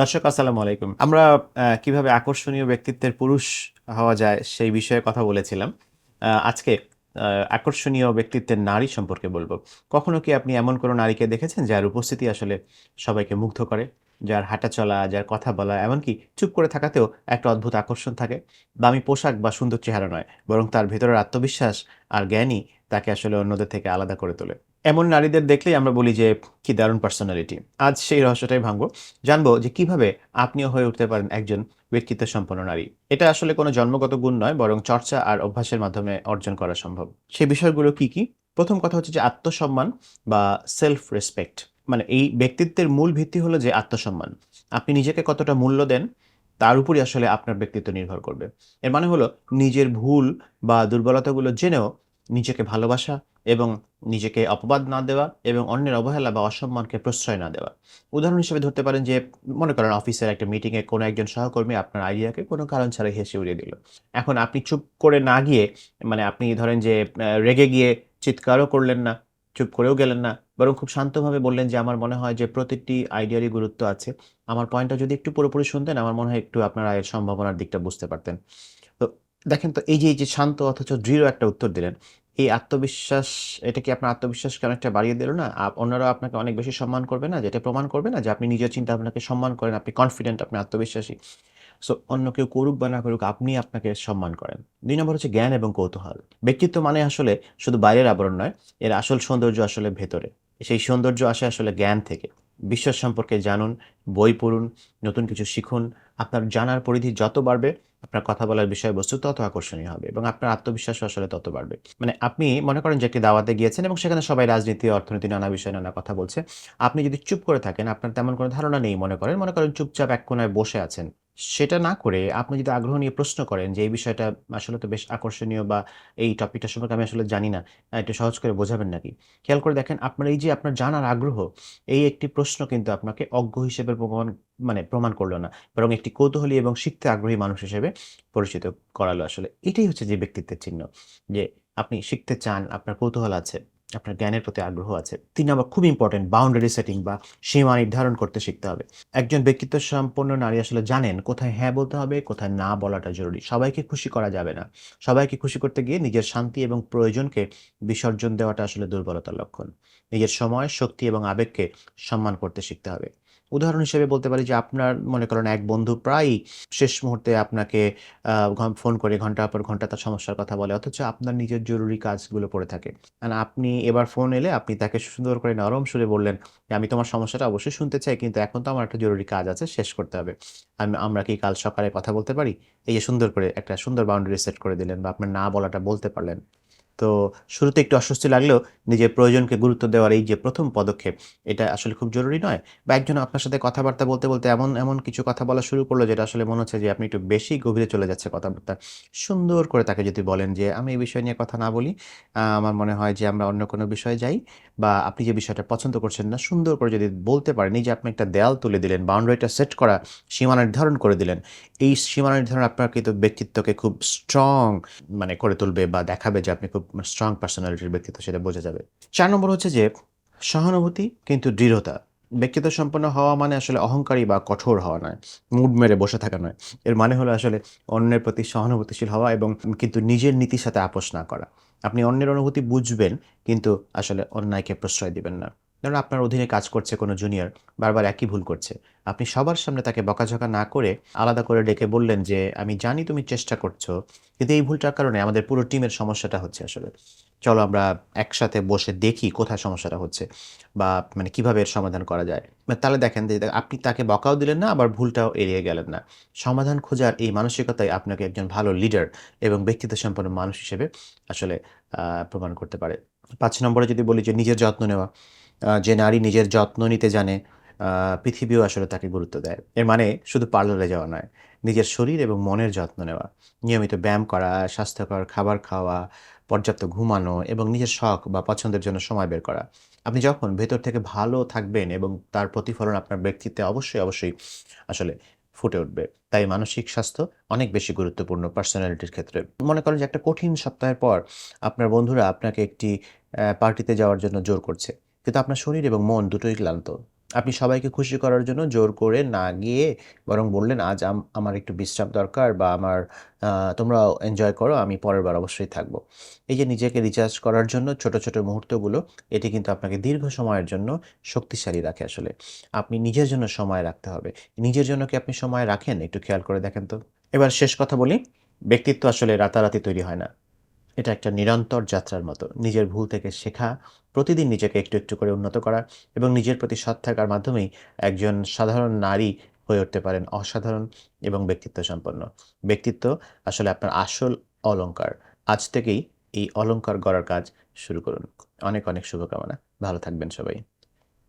দর্শক, আসসালামু আলাইকুম। আমরা কীভাবে আকর্ষণীয় ব্যক্তিত্বের পুরুষ হওয়া যায় সেই বিষয়ে কথা বলেছিলাম। আজকে আকর্ষণীয় ব্যক্তিত্বের নারী সম্পর্কে বলব। কখনো কি আপনি এমন কোনো নারীকে দেখেছেন যার উপস্থিতি আসলে সবাইকে মুগ্ধ করে, যার হাঁটা চলা, যার কথা বলা, এমনকি চুপ করে থাকাতেও একটা অদ্ভুত আকর্ষণ থাকে? দামি পোশাক বা সুন্দর চেহারা নয়, বরং তার ভেতরের আত্মবিশ্বাস আর জ্ঞানই তাকে আসলে অন্যদের থেকে আলাদা করে তোলে। এমন নারীদের দেখলেই আমরা বলি যে, কি দারুণ পার্সোনালিটি আজ সেই রহস্যটাই ভাঙবো। জানব যে কীভাবে আপনিও হয়ে উঠতে পারেন একজন ব্যক্তিত্ব সম্পন্ন নারী। এটা আসলে কোনো জন্মগত গুণ নয়, বরং চর্চা আর অভ্যাসের মাধ্যমে অর্জন করা সম্ভব। সেই বিষয়গুলো কি কি? প্রথম কথা হচ্ছে যে, আত্মসম্মান বা সেলফ রেসপেক্ট মানে এই ব্যক্তিত্বের মূল ভিত্তি হলো যে, আত্মসম্মান। আপনি নিজেকে কতটা মূল্য দেন, তার উপরই আসলে আপনার ব্যক্তিত্ব নির্ভর করবে। এর মানে হলো, নিজের ভুল বা দুর্বলতাগুলো জেনেও নিজেকে ভালোবাসা এবং নিজেকে অপবাদ না দেওয়া এবং অন্যের অবহেলা বা অসম্মানকে প্রশ্রয় না দেওয়া। উদাহরণ হিসেবে ধরতে পারেন যে, মনে করেন অফিসের একটা মিটিংয়ে কোনো একজন সহকর্মী আপনার আইডিয়াকে কোনো কারণ ছাড়া হেসে উড়িয়ে দিল। এখন আপনি চুপ করে না গিয়ে মানে আপনি ধরেন যে রেগে গিয়ে চিৎকারও করলেন না, চুপ করেও গেলেন না, বরং খুব শান্তভাবে বললেন যে, আমার মনে হয় যে প্রতিটি আইডিয়ারই গুরুত্ব আছে। আমার পয়েন্টটা যদি একটু পুরোপুরি শুনতেন, আমার মনে হয় একটু আপনার আয়ের সম্ভাবনার দিকটা বুঝতে পারতেন। দেখেন তো, এই যে এই যে শান্ত অথচ দৃঢ় একটা উত্তর দিলেন, এই আত্মবিশ্বাস, এটা কি আপনার আত্মবিশ্বাসকে অনেকটা বাড়িয়ে দিল না? অন্যরা আপনাকে অনেক বেশি সম্মান করবে না? যেটা প্রমাণ করবে না যে আপনি নিজের চিন্তা আপনাকে সম্মান করেন, আপনি কনফিডেন্ট আপনি আত্মবিশ্বাসী। সো অন্য কেউ করুক বা না করুক, আপনি আপনাকে সম্মান করেন। দুই নম্বর হচ্ছে জ্ঞান এবং কৌতূহল। ব্যক্তিত্ব মানে আসলে শুধু বাইরের আবরণ নয়, এর আসল সৌন্দর্য আসলে ভেতরে। সেই সৌন্দর্য আসে আসলে জ্ঞান থেকে। বিশ্ব সম্পর্কে জানুন, বই পড়ুন, নতুন কিছু শিখুন, আপনার জানার পরিধি যত বাড়বে, আপনার কথা বলার বিষয়বস্তু তত আকর্ষণীয় হবে এবং আপনার আত্মবিশ্বাস আসলে তত বাড়বে। মানে আপনি মনে করেন যে একটি দাওয়াতে গিয়েছেন এবং সেখানে সবাই রাজনীতি, অর্থনীতি, নানা বিষয়ে নানা কথা বলছে। আপনি যদি চুপ করে থাকেন, আপনার তেমন কোনো ধারণা নেই মনে করেন মনে করেন চুপচাপ এক কোনায় বসে আছেন। সেটা না করে আপনি যদি আগ্রহ নিয়ে প্রশ্ন করেন যে, এই বিষয়টা আসলে তো বেশ আকর্ষণীয় বা এই টপিকটা সম্পর্কে আমি আসলে জানি না এটা সহজ করে বোঝাবেন নাকি? খেয়াল করে দেখেন আপনার এই যে আপনার জানার আগ্রহ, এই একটি প্রশ্ন কিন্তু আপনাকে অজ্ঞ হিসেবে প্রমাণ মানে প্রমাণ করল না, বরং একটি কৌতূহলী এবং শিখতে আগ্রহী মানুষ হিসেবে পরিচিত করালো আসলে। এটাই হচ্ছে যে ব্যক্তিত্বের চিহ্ন, যে আপনি শিখতে চান, আপনার কৌতূহল আছে। আপনার জ্ঞানের প্রতি আগ্রহ আছে, তিন নম্বর খুব ইম্পর্টেন্ট বাউন্ডারি সেটিং বা সীমা নির্ধারণ করতে শিখতে হবে। একজন ব্যক্তিত্ব সম্পন্ন নারী আসলে জানেন কোথায় হ্যাঁ বলতে হবে, কোথায় না বলাটা জরুরি। সবাইকে খুশি করা যাবে না। সবাইকে খুশি করতে গিয়ে নিজের শান্তি এবং প্রয়োজনকে বিসর্জন দেওয়াটা আসলে দুর্বলতার লক্ষণ। নিজের সময়, শক্তি এবং আবেগকে সম্মান করতে শিখতে হবে। উদাহরণ হিসেবে বলতে পারি যে আপনার, মনে করেন এক বন্ধু প্রায়ই শেষ মুহূর্তে আপনাকে ফোন করে ঘণ্টার পর ঘণ্টা তার সমস্যার কথা বলে, অথচ আপনার নিজের জরুরি কাজগুলো পড়ে থাকে। আর আপনি এবার ফোন এলে আপনি তাকে সুন্দর করে নরম সুরে বললেন যে, আমি তোমার সমস্যাটা অবশ্যই শুনতে চাই, কিন্তু এখন তো আমার একটা জরুরি কাজ আছে, শেষ করতে হবে। আমি, আমরা কি কাল সকালে কথা বলতে পারি? এই যে সুন্দর করে একটা সুন্দর বাউন্ডারি সেট করে দিলেন বা আপনার না বলাটা বলতে পারলেন। তো শুরুতে একটু অস্বস্তি লাগলেও নিজের প্রয়োজনকে গুরুত্ব দেওয়ার এই যে প্রথম পদক্ষেপ, এটা আসলে খুব জরুরি নয়। বা একজন আপনার সাথে কথাবার্তা বলতে বলতে এমন এমন কিছু কথা বলা শুরু করল যেটা আসলে মনে হচ্ছে যে আপনি একটু বেশি গভীরে চলে যাচ্ছে কথাবার্তা। সুন্দর করে তাকে যদি বলেন যে, আমি এই বিষয় নিয়ে কথা না বলি আমার মনে হয় যে আমরা অন্য কোনো বিষয়ে যাই বা আপনি যে বিষয়টা পছন্দ করছেন না, সুন্দর করে যদি বলতে পারেন, এই যে আপনি একটা দেয়াল তুলে দিলেন, বাউন্ডারিটা সেট করা, সীমা নির্ধারণ করে দিলেন, এই সীমা নির্ধারণ আপনার কিন্তু ব্যক্তিত্বকে খুব স্ট্রং মানে করে তুলবে বা দেখাবে যে আপনি খুব স্ট্রং পার্সোনালিটির ব্যক্তিত্ব সেটা বোঝা যাবে। চার নম্বর হচ্ছে যে, সহানুভূতি কিন্তু দৃঢ়তা। ব্যক্তিত্ব সম্পন্ন হওয়া মানে আসলে অহংকারী বা কঠোর হওয়া নয়, মুড মেরে বসে থাকা নয়। এর মানে হলো আসলে অন্যের প্রতি সহানুভূতিশীল হওয়া এবং কিন্তু নিজের নীতির সাথে আপোষ না করা। আপনি অন্যের অনুভূতি বুঝবেন, কিন্তু আসলে অন্যায়কে প্রশ্রয় দিবেন না। ধরুন আপনার অধীনে কাজ করছে কোনো জুনিয়র বারবার একই ভুল করছে। আপনি সবার সামনে তাকে বকাঝকা না করে আলাদা করে ডেকে বললেন যে, আমি জানি তুমি চেষ্টা করছ, কিন্তু এই ভুলটার কারণে আমাদের পুরো টিমের সমস্যাটা হচ্ছে আসলে। চলো আমরা একসাথে বসে দেখি কোথায় সমস্যাটা হচ্ছে বা মানে কীভাবে এর সমাধান করা যায়। মানে তাহলে দেখেন যে, আপনি তাকে বকাও দিলেন না, আবার ভুলটাও এড়িয়ে গেলেন না। সমাধান খোঁজার এই মানসিকতাই আপনাকে একজন ভালো লিডার এবং ব্যক্তিত্ব সম্পন্ন মানুষ হিসেবে আসলে প্রমাণ করতে পারে। পাঁচ নম্বরে যদি বলি যে, নিজের যত্ন নেওয়া। যে নারী নিজের যত্ন নিতে জানে পৃথিবীও আসলে তাকে গুরুত্ব দেয়। এর মানে শুধু পার্লারে যাওয়া নয়, নিজের শরীর এবং মনের যত্ন নেওয়া, নিয়মিত ব্যায়াম করা, স্বাস্থ্যকর খাবার খাওয়া, পর্যাপ্ত ঘুমানো এবং নিজের শখ বা পছন্দের জন্য সময় বের করা। আপনি যখন ভেতর থেকে ভালো থাকবেন এবং তার প্রতিফলন আপনার ব্যক্তিত্বে অবশ্যই অবশ্যই আসলে ফুটে উঠবে। তাই মানসিক স্বাস্থ্য অনেক বেশি গুরুত্বপূর্ণ পার্সোনালিটির ক্ষেত্রে। মনে করেন যে একটা কঠিন সপ্তাহের পর আপনার বন্ধুরা আপনাকে একটি পার্টিতে যাওয়ার জন্য জোর করছে। কিন্তু আপনার শরীর এবং মন দুটোই ক্লান্ত আপনি সবাইকে খুশি করার জন্য জোর করে না গিয়ে বরং বললেন, "আজ আম আমার একটু বিশ্রাম দরকার বা আমার আ তোমরাও এনজয় করো, আমি পরের বার অবশ্যই থাকব।" এই যে নিজেকে রিচার্জ করার জন্য ছোট, ছোট মুহূর্তগুলো এটি কিন্তু আপনাকে দীর্ঘ সময়ের জন্য শক্তিশালী রাখে আসলে। আপনি নিজের জন্য সময় রাখতে হবে। নিজের জন্য কি আপনি সময় রাখেন? একটু খেয়াল করে দেখেন তো। এবার শেষ কথা বলি, ব্যক্তিত্ব আসলে রাতারাতি তৈরি হয় না। এটা একটা নিরন্তর যাত্রার মতো। নিজের ভুল থেকে শেখা, প্রতিদিন নিজেকে একটু, একটু করে উন্নত করা এবং নিজের প্রতি সৎ থাকার মাধ্যমেই একজন সাধারণ নারী হয়ে উঠতে পারেন অসাধারণ এবং ব্যক্তিত্ব সম্পন্ন। ব্যক্তিত্ব আসলে আপনার আসল অলঙ্কার আজ থেকেই এই অলঙ্কার গড়ার কাজ শুরু করুন। অনেক, অনেক শুভকামনা। ভালো থাকবেন সবাই।